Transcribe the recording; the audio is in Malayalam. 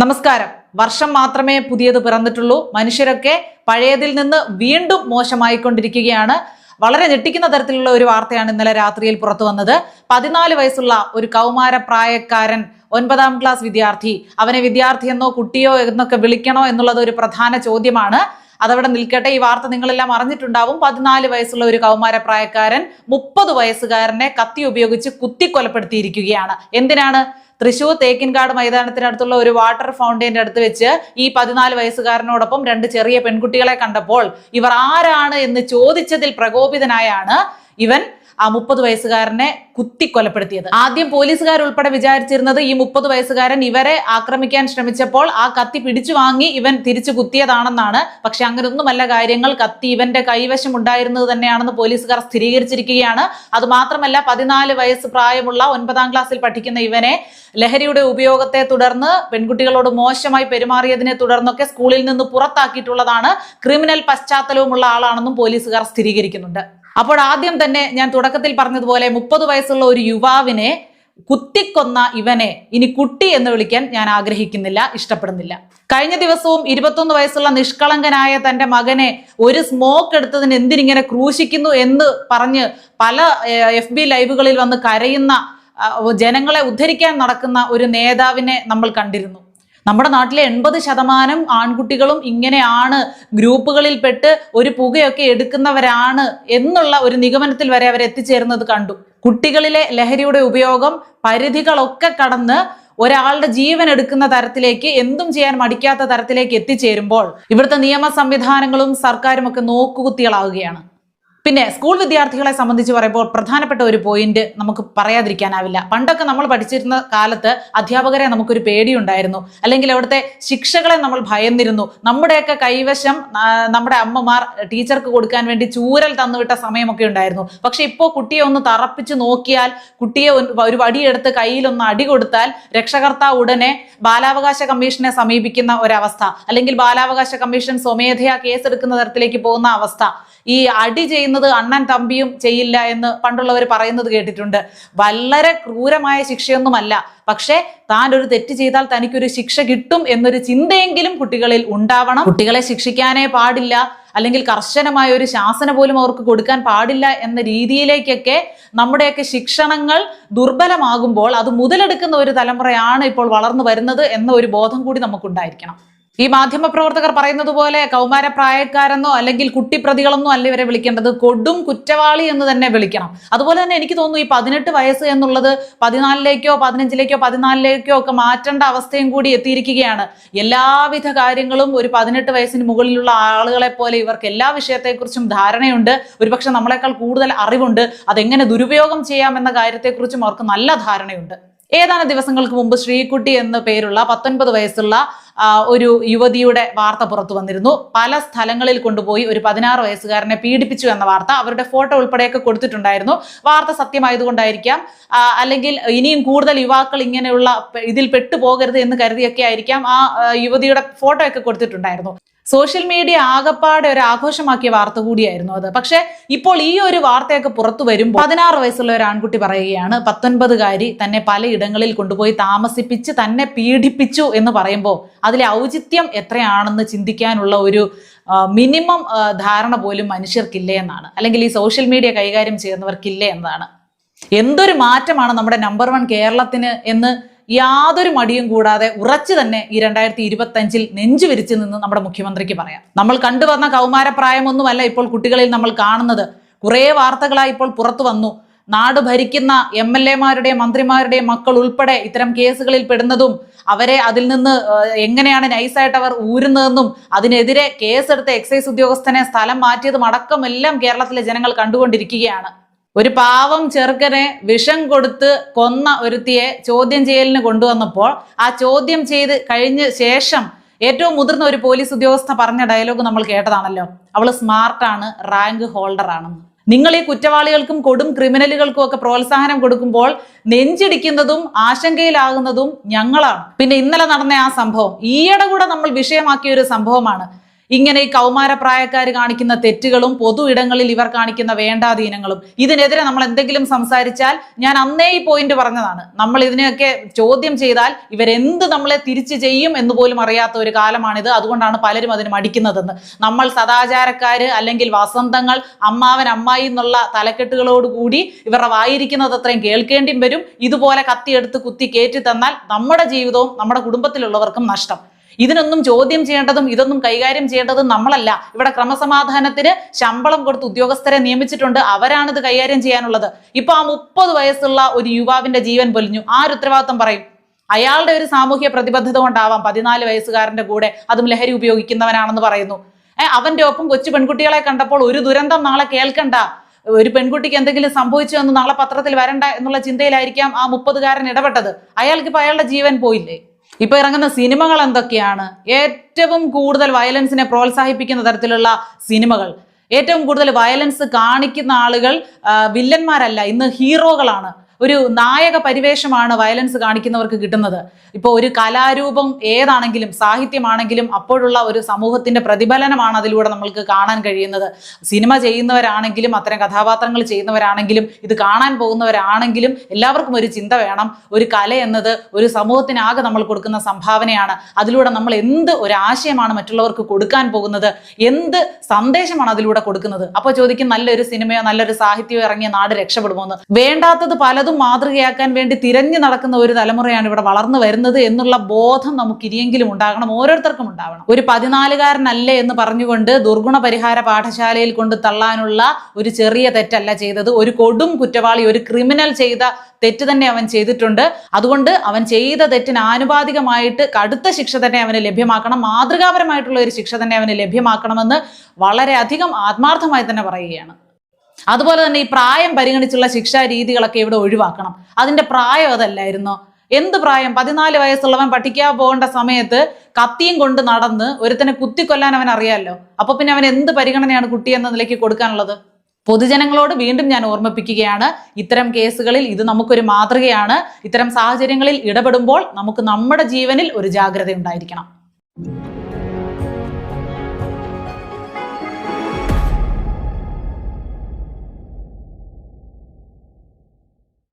നമസ്കാരം. വർഷം മാത്രമേ പുതിയത് പിറന്നിട്ടുള്ളൂ. മനുഷ്യരൊക്കെ പഴയതിൽ നിന്ന് വീണ്ടും മോശമായിക്കൊണ്ടിരിക്കുകയാണ്. വളരെ ഞെട്ടിക്കുന്ന തരത്തിലുള്ള ഒരു വാർത്തയാണ് ഇന്നലെ രാത്രിയിൽ പുറത്തു വന്നത്. പതിനാല് വയസ്സുള്ള ഒരു കൗമാര പ്രായക്കാരൻ ഒൻപതാം ക്ലാസ് വിദ്യാർത്ഥി അവനെ വിദ്യാർത്ഥി എന്നോ കുട്ടിയോ എന്നൊക്കെ വിളിക്കണോ എന്നുള്ളത് ഒരു പ്രധാന ചോദ്യമാണ്. അതവിടെ നിൽക്കട്ടെ ഈ വാർത്ത നിങ്ങളെല്ലാം അറിഞ്ഞിട്ടുണ്ടാവും. പതിനാല് വയസ്സുള്ള ഒരു കൗമാര പ്രായക്കാരൻ മുപ്പത് വയസ്സുകാരനെ കത്തി ഉപയോഗിച്ച് കുത്തിക്കൊലപ്പെടുത്തിയിരിക്കുകയാണ്. എന്തിനാണ്? തൃശൂർ തേക്കിൻകാട് മൈതാനത്തിനടുത്തുള്ള ഒരു വാട്ടർ ഫൗണ്ടൈന്റെ അടുത്ത് വെച്ച് ഈ പതിനാല് വയസ്സുകാരനോടൊപ്പം രണ്ട് ചെറിയ പെൺകുട്ടികളെ കണ്ടപ്പോൾ ഇവർ ആരാണ് എന്ന് ചോദിച്ചതിൽ പ്രകോപിതനായാണ് ഇവൻ. ആ മുപ്പത് വയസ്സുകാരനെ കുത്തിക്കൊലപ്പെടുത്തിയത്. ആദ്യം പോലീസുകാർ ഉൾപ്പെടെ വിചാരിച്ചിരുന്നത് ഈ മുപ്പത് വയസ്സുകാരൻ ഇവരെ ആക്രമിക്കാൻ ശ്രമിച്ചപ്പോൾ ആ കത്തി പിടിച്ചു വാങ്ങി ഇവൻ തിരിച്ചു കുത്തിയതാണെന്നാണ്. പക്ഷെ അങ്ങനെയൊന്നുമല്ല കാര്യങ്ങൾ. കത്തി ഇവന്റെ കൈവശം ഉണ്ടായിരുന്നത് തന്നെയാണെന്ന് പോലീസുകാർ സ്ഥിരീകരിച്ചിരിക്കുകയാണ്. അത് മാത്രമല്ല പതിനാല് വയസ്സ് പ്രായമുള്ള ഒൻപതാം ക്ലാസ്സിൽ പഠിക്കുന്ന ഇവനെ ലഹരിയുടെ ഉപയോഗത്തെ തുടർന്ന് പെൺകുട്ടികളോട് മോശമായി പെരുമാറിയതിനെ തുടർന്നൊക്കെ സ്കൂളിൽ നിന്ന് പുറത്താക്കിയിട്ടുള്ളതാണ്. ക്രിമിനൽ പശ്ചാത്തലവുമുള്ള ആളാണെന്നും പോലീസുകാർ സ്ഥിരീകരിക്കുന്നുണ്ട്. അപ്പോൾ ആദ്യം തന്നെ ഞാൻ തുടക്കത്തിൽ പറഞ്ഞതുപോലെ മുപ്പത് വയസ്സുള്ള ഒരു യുവാവിനെ കുത്തിക്കൊന്ന ഇവനെ ഇനി കുട്ടി എന്ന് വിളിക്കാൻ ഞാൻ ആഗ്രഹിക്കുന്നില്ല ഇഷ്ടപ്പെടുന്നില്ല. കഴിഞ്ഞ ദിവസവും ഇരുപത്തൊന്ന് വയസ്സുള്ള നിഷ്കളങ്കനായ തന്റെ മകനെ ഒരു സ്മോക്ക് എടുത്തതിന് എന്തിനിങ്ങനെ ക്രൂശിക്കുന്നു എന്ന് പറഞ്ഞ് പല എഫ് ബി ലൈവുകളിൽ വന്ന് കരയുന്ന ജനങ്ങളെ ഉദ്ധരിക്കാൻ നടക്കുന്ന ഒരു നേതാവിനെ നമ്മൾ കണ്ടിരുന്നു. നമ്മുടെ നാട്ടിലെ എൺപത് ശതമാനം ആൺകുട്ടികളും ഇങ്ങനെയാണ് ഗ്രൂപ്പുകളിൽപ്പെട്ട് ഒരു പുകയൊക്കെ എടുക്കുന്നവരാണ് എന്നുള്ള ഒരു നിഗമനത്തിൽ വരെ അവർ എത്തിച്ചേരുന്നത് കണ്ടു. കുട്ടികളിലെ ലഹരിയുടെ ഉപയോഗം പരിധികളൊക്കെ കടന്ന് ഒരാളുടെ ജീവൻ എടുക്കുന്ന തരത്തിലേക്ക് എന്തും ചെയ്യാൻ മടിക്കാത്ത തരത്തിലേക്ക് എത്തിച്ചേരുമ്പോൾ ഇവിടുത്തെ നിയമ സംവിധാനങ്ങളും സർക്കാരും ഒക്കെ നോക്കുകുത്തികളാവുകയാണ്. പിന്നെ സ്കൂൾ വിദ്യാർത്ഥികളെ സംബന്ധിച്ച് പറയുമ്പോൾ പ്രധാനപ്പെട്ട ഒരു പോയിന്റ് നമുക്ക് പറയാതിരിക്കാനാവില്ല. പണ്ടൊക്കെ നമ്മൾ പഠിച്ചിരുന്ന കാലത്ത് അധ്യാപകരെ നമുക്കൊരു പേടിയുണ്ടായിരുന്നു. അല്ലെങ്കിൽ അവിടുത്തെ ശിക്ഷകളെ നമ്മൾ ഭയന്നിരുന്നു. നമ്മുടെയൊക്കെ കൈവശം നമ്മുടെ അമ്മമാർ ടീച്ചർക്ക് കൊടുക്കാൻ വേണ്ടി ചൂരൽ തന്നുവിട്ട സമയമൊക്കെ ഉണ്ടായിരുന്നു. പക്ഷെ ഇപ്പോൾ കുട്ടിയെ ഒന്ന് തറപ്പിച്ച് നോക്കിയാൽ കുട്ടിയെ ഒരു- വടിയെടുത്ത് കയ്യിലൊന്ന് അടി കൊടുത്താൽ രക്ഷകർത്താവ് ഉടനെ ബാലാവകാശ കമ്മീഷനെ സമീപിക്കുന്ന ഒരവസ്ഥ. അല്ലെങ്കിൽ ബാലാവകാശ കമ്മീഷൻ സ്വമേധയാ കേസെടുക്കുന്ന തരത്തിലേക്ക് പോകുന്ന അവസ്ഥ. ഈ അടി ചെയ്യുന്നത് അണ്ണൻ തമ്പിയും ചെയ്യില്ല എന്ന് പണ്ടുള്ളവർ പറയുന്നത് കേട്ടിട്ടുണ്ട്. വളരെ ക്രൂരമായ ശിക്ഷയൊന്നുമല്ല. പക്ഷേ താൻ ഒരു തെറ്റ് ചെയ്താൽ തനിക്കൊരു ശിക്ഷ കിട്ടും എന്നൊരു ചിന്തയെങ്കിലും കുട്ടികളിൽ ഉണ്ടാവണം. കുട്ടികളെ ശിക്ഷിക്കാനേ പാടില്ല. അല്ലെങ്കിൽ കർശനമായ ഒരു ശാസന പോലും അവർക്ക് കൊടുക്കാൻ പാടില്ല എന്ന രീതിയിലേക്കൊക്കെ നമ്മുടെയൊക്കെ ശിക്ഷണങ്ങൾ ദുർബലമാകുമ്പോൾ അത് മുതലെടുക്കുന്ന ഒരു തലമുറയാണ് ഇപ്പോൾ വളർന്നു വരുന്നത് എന്ന ഒരു ബോധം കൂടി നമുക്കുണ്ടായിരിക്കണം. ഈ മാധ്യമ പ്രവർത്തകർ പറയുന്നത് പോലെ കൗമാര പ്രായക്കാരെന്നോ അല്ലെങ്കിൽ കുട്ടിപ്രതികളെന്നോ അല്ല ഇവരെ വിളിക്കേണ്ടത്. കൊടും കുറ്റവാളി എന്ന് തന്നെ വിളിക്കണം. അതുപോലെ തന്നെ എനിക്ക് തോന്നുന്നു ഈ പതിനെട്ട് വയസ്സ് എന്നുള്ളത് പതിനാലിലേക്കോ പതിനഞ്ചിലേക്കോ പതിനാലിലേക്കോ ഒക്കെ മാറ്റേണ്ട അവസ്ഥയും കൂടി എത്തിയിരിക്കുകയാണ്. എല്ലാവിധ കാര്യങ്ങളും ഒരു പതിനെട്ട് വയസ്സിന് മുകളിലുള്ള ആളുകളെ പോലെ ഇവർക്ക് എല്ലാ വിഷയത്തെക്കുറിച്ചും ധാരണയുണ്ട്. ഒരുപക്ഷെ നമ്മളെക്കാൾ കൂടുതൽ അറിവുണ്ട്. അതെങ്ങനെ ദുരുപയോഗം ചെയ്യാമെന്ന കാര്യത്തെക്കുറിച്ചും അവർക്ക് നല്ല ധാരണയുണ്ട്. ഏതാനും ദിവസങ്ങൾക്ക് മുമ്പ് ശ്രീകുട്ടി എന്ന പേരുള്ള പത്തൊൻപത് വയസ്സുള്ള ഒരു യുവതിയുടെ വാർത്ത പുറത്തു വന്നിരുന്നു. പല സ്ഥലങ്ങളിൽ കൊണ്ടുപോയി ഒരു പതിനാറ് വയസ്സുകാരനെ പീഡിപ്പിച്ചു എന്ന വാർത്ത അവരുടെ ഫോട്ടോ ഉൾപ്പെടെയൊക്കെ കൊടുത്തിട്ടുണ്ടായിരുന്നു. വാർത്ത സത്യമായതുകൊണ്ടായിരിക്കാം. അല്ലെങ്കിൽ ഇനിയും കൂടുതൽ യുവാക്കൾ ഇങ്ങനെയുള്ള ഇതിൽ പെട്ടുപോകരുത് എന്ന് കരുതിയൊക്കെ ആയിരിക്കാം ആ, യുവതിയുടെ ഫോട്ടോയൊക്കെ കൊടുത്തിട്ടുണ്ടായിരുന്നു. സോഷ്യൽ മീഡിയ ആകപ്പാടെ ഒരു ആഘോഷമാക്കിയ വാർത്ത കൂടിയായിരുന്നു അത്. പക്ഷേ ഇപ്പോൾ ഈ ഒരു വാർത്തയൊക്കെ പുറത്തു വരുമ്പോൾ പതിനാറ് വയസ്സുള്ള ഒരു ആൺകുട്ടി പറയുകയാണ് പത്തൊൻപതുകാരി തന്നെ പലയിടങ്ങളിൽ കൊണ്ടുപോയി താമസിപ്പിച്ച് തന്നെ പീഡിപ്പിച്ചു എന്ന് പറയുമ്പോൾ അതിലെ ഔചിത്യം എത്രയാണെന്ന് ചിന്തിക്കാനുള്ള ഒരു മിനിമം ധാരണ പോലും മനുഷ്യർക്കില്ല എന്നാണ്. അല്ലെങ്കിൽ ഈ സോഷ്യൽ മീഡിയ കൈകാര്യം ചെയ്യുന്നവർക്കില്ല എന്നതാണ്. എന്തൊരു മാറ്റമാണ് നമ്മുടെ നമ്പർ വൺ കേരളത്തിന് എന്ന് യാതൊരു മടിയും കൂടാതെ ഉറച്ചു തന്നെ ഈ രണ്ടായിരത്തി ഇരുപത്തി അഞ്ചിൽ നെഞ്ചു വിരിച്ചു നിന്ന് നമ്മുടെ മുഖ്യമന്ത്രിക്ക് പറയാം. നമ്മൾ കണ്ടുവന്ന കൗമാരപ്രായമൊന്നുമല്ല ഇപ്പോൾ കുട്ടികളിൽ നമ്മൾ കാണുന്നത്. കുറേ വാർത്തകളായി ഇപ്പോൾ പുറത്തു വന്നു. നാട് ഭരിക്കുന്ന എം എൽ എമാരുടെയും മന്ത്രിമാരുടെയും മക്കൾ ഉൾപ്പെടെ ഇത്തരം കേസുകളിൽ പെടുന്നതും അവരെ അതിൽ നിന്ന് എങ്ങനെയാണ് നൈസായിട്ട് അവർ ഊരുന്നതെന്നും അതിനെതിരെ കേസെടുത്ത എക്സൈസ് ഉദ്യോഗസ്ഥനെ സ്ഥലം മാറ്റിയതും അടക്കം എല്ലാം കേരളത്തിലെ ജനങ്ങൾ കണ്ടുകൊണ്ടിരിക്കുകയാണ്. ഒരു പാവം ചെറുക്കനെ വിഷം കൊടുത്ത് കൊന്ന ഒരുത്തിയെ ചോദ്യം ചെയ്യലിന് കൊണ്ടുവന്നപ്പോൾ ആ ചോദ്യം ചെയ്ത് കഴിഞ്ഞ ശേഷം ഏറ്റവും മുതിർന്ന ഒരു പോലീസ് ഉദ്യോഗസ്ഥ പറഞ്ഞ ഡയലോഗ് നമ്മൾ കേട്ടതാണല്ലോ. അവൾ സ്മാർട്ടാണ് റാങ്ക് ഹോൾഡർ ആണെന്ന് നിങ്ങൾ ഈ കുറ്റവാളികൾക്കും കൊടും ക്രിമിനലുകൾക്കും ഒക്കെ പ്രോത്സാഹനം കൊടുക്കുമ്പോൾ നെഞ്ചിടിക്കുന്നതും ആശങ്കയിലാകുന്നതും ഞങ്ങളാണ്. പിന്നെ ഇന്നലെ നടന്ന ആ സംഭവം ഈയിടെ കൂടെ നമ്മൾ വിഷയമാക്കിയ ഒരു സംഭവമാണ്. ഇങ്ങനെ ഈ കൗമാരപ്രായക്കാർ കാണിക്കുന്ന തെറ്റുകളും പൊതു ഇടങ്ങളിൽ ഇവർ കാണിക്കുന്ന വേണ്ടാധീനങ്ങളും ഇതിനെതിരെ നമ്മൾ എന്തെങ്കിലും സംസാരിച്ചാൽ ഞാൻ അന്നേ ഈ പോയിന്റ് പറഞ്ഞതാണ്. നമ്മൾ ഇതിനെയൊക്കെ ചോദ്യം ചെയ്താൽ ഇവരെന്ത് നമ്മളെ തിരിച്ചു ചെയ്യും എന്ന് പോലും അറിയാത്ത ഒരു കാലമാണിത്. അതുകൊണ്ടാണ് പലരും അതിന് മടിക്കുന്നതെന്ന്. നമ്മൾ സദാചാരക്കാര് അല്ലെങ്കിൽ വസന്തങ്ങൾ അമ്മാവൻ അമ്മായി എന്നുള്ള തലക്കെട്ടുകളോടുകൂടി ഇവരുടെ വായിരിക്കുന്നത് അത്രയും കേൾക്കേണ്ടിയും വരും. ഇതുപോലെ കത്തിയെടുത്ത് കുത്തി കയറ്റി തന്നാൽ നമ്മുടെ ജീവിതവും നമ്മുടെ കുടുംബത്തിലുള്ളവർക്കും നഷ്ടം. ഇതിനൊന്നും ചോദ്യം ചെയ്യേണ്ടതും ഇതൊന്നും കൈകാര്യം ചെയ്യേണ്ടതും നമ്മളല്ല. ഇവിടെ ക്രമസമാധാനത്തിന് ശമ്പളം കൊടുത്ത് ഉദ്യോഗസ്ഥരെ നിയമിച്ചിട്ടുണ്ട്. അവരാണ് ഇത് കൈകാര്യം ചെയ്യാനുള്ളത്. ഇപ്പൊ ആ മുപ്പത് വയസ്സുള്ള ഒരു യുവാവിന്റെ ജീവൻ പൊലിഞ്ഞു. ആര് ഉത്തരവാദിത്വം പറയും? അയാളുടെ ഒരു സാമൂഹ്യ പ്രതിബദ്ധത കൊണ്ടാവാം പതിനാല് വയസ്സുകാരന്റെ കൂടെ അതും ലഹരി ഉപയോഗിക്കുന്നവനാണെന്ന് പറയുന്നു. ഏഹ് അവന്റെ ഒപ്പം കൊച്ചു പെൺകുട്ടികളെ കണ്ടപ്പോൾ ഒരു ദുരന്തം നാളെ കേൾക്കണ്ട. ഒരു പെൺകുട്ടിക്ക് എന്തെങ്കിലും സംഭവിച്ചു എന്ന് നാളെ പത്രത്തിൽ വരണ്ട എന്നുള്ള ചിന്തയിലായിരിക്കാം ആ മുപ്പതുകാരൻ ഇടപെട്ടത്. അയാൾക്ക് ഇപ്പൊ അയാളുടെ ജീവൻ പോയില്ലേ? ഇപ്പൊ ഇറങ്ങുന്ന സിനിമകൾ എന്തൊക്കെയാണ്? ഏറ്റവും കൂടുതൽ വയലൻസിനെ പ്രോത്സാഹിപ്പിക്കുന്ന തരത്തിലുള്ള സിനിമകൾ. ഏറ്റവും കൂടുതൽ വയലൻസ് കാണിക്കുന്ന ആളുകൾ വില്ലന്മാരല്ല ഇന്ന് ഹീറോകളാണ്. ഒരു നായക പരിവേഷമാണ് വയലൻസ് കാണിക്കുന്നവർക്ക് കിട്ടുന്നത്. ഇപ്പോൾ ഒരു കലാരൂപം ഏതാണെങ്കിലും സാഹിത്യമാണെങ്കിലും അപ്പോഴുള്ള ഒരു സമൂഹത്തിന്റെ പ്രതിഫലനമാണ് അതിലൂടെ നമ്മൾക്ക് കാണാൻ കഴിയുന്നത്. സിനിമ ചെയ്യുന്നവരാണെങ്കിലും അത്തരം കഥാപാത്രങ്ങൾ ചെയ്യുന്നവരാണെങ്കിലും ഇത് കാണാൻ പോകുന്നവരാണെങ്കിലും എല്ലാവർക്കും ഒരു ചിന്ത വേണം. ഒരു കല എന്നത് ഒരു സമൂഹത്തിനാകെ നമ്മൾ കൊടുക്കുന്ന സംഭാവനയാണ്. അതിലൂടെ നമ്മൾ എന്ത് ഒരു ആശയമാണ് മറ്റുള്ളവർക്ക് കൊടുക്കാൻ പോകുന്നത്? എന്ത് സന്ദേശമാണ് അതിലൂടെ കൊടുക്കുന്നത്? അപ്പോൾ ചോദിക്കും നല്ലൊരു സിനിമയോ നല്ലൊരു സാഹിത്യമോ ഇറങ്ങിയ നാട് രക്ഷപ്പെടുമോ എന്ന്. വേണ്ടാത്തത് പലതും മാതൃകയാക്കാൻ വേണ്ടി തിരഞ്ഞു നടക്കുന്ന ഒരു തലമുറയാണ് ഇവിടെ വളർന്നു വരുന്നത് എന്നുള്ള ബോധം നമുക്ക് ഇനിയെങ്കിലും ഉണ്ടാകണം ഓരോരുത്തർക്കും ഉണ്ടാവണം. ഒരു പതിനാലുകാരനല്ലേ എന്ന് പറഞ്ഞുകൊണ്ട് ദുർഗുണ പരിഹാര പാഠശാലയിൽ കൊണ്ട് തള്ളാനുള്ള ഒരു ചെറിയ തെറ്റല്ല ചെയ്തത്. ഒരു കൊടും കുറ്റവാളി ഒരു ക്രിമിനൽ ചെയ്ത തെറ്റ് തന്നെ അവൻ ചെയ്തിട്ടുണ്ട്. അതുകൊണ്ട് അവൻ ചെയ്ത തെറ്റിന് ആനുപാതികമായിട്ട് കടുത്ത ശിക്ഷ തന്നെ അവന് ലഭ്യമാക്കണം മാതൃകാപരമായിട്ടുള്ള ഒരു ശിക്ഷ തന്നെ അവന് ലഭ്യമാക്കണമെന്ന് വളരെയധികം ആത്മാർത്ഥമായി തന്നെ പറയുകയാണ്. അതുപോലെ തന്നെ ഈ പ്രായം പരിഗണിച്ചുള്ള ശിക്ഷാ രീതികളൊക്കെ ഇവിടെ ഒഴിവാക്കണം. അതിന്റെ പ്രായം അതല്ലായിരുന്നു? എന്ത് പ്രായം? പതിനാല് വയസ്സുള്ളവൻ പഠിക്കാൻ പോകേണ്ട സമയത്ത് കത്തിയും കൊണ്ട് നടന്ന് ഒരുത്തനെ കുത്തിക്കൊല്ലാൻ അവൻ അറിയാമല്ലോ അപ്പൊ പിന്നെ അവൻ എന്ത് പരിഗണനയാണ് കുട്ടി എന്ന നിലയ്ക്ക് കൊടുക്കാനുള്ളത്? പൊതുജനങ്ങളോട് വീണ്ടും ഞാൻ ഓർമ്മിപ്പിക്കുകയാണ്. ഇത്തരം കേസുകളിൽ ഇത് നമുക്കൊരു മാതൃകയാണ്. ഇത്തരം സാഹചര്യങ്ങളിൽ ഇടപെടുമ്പോൾ നമുക്ക് നമ്മുടെ ജീവനിൽ ഒരു ജാഗ്രത ഉണ്ടായിരിക്കണം.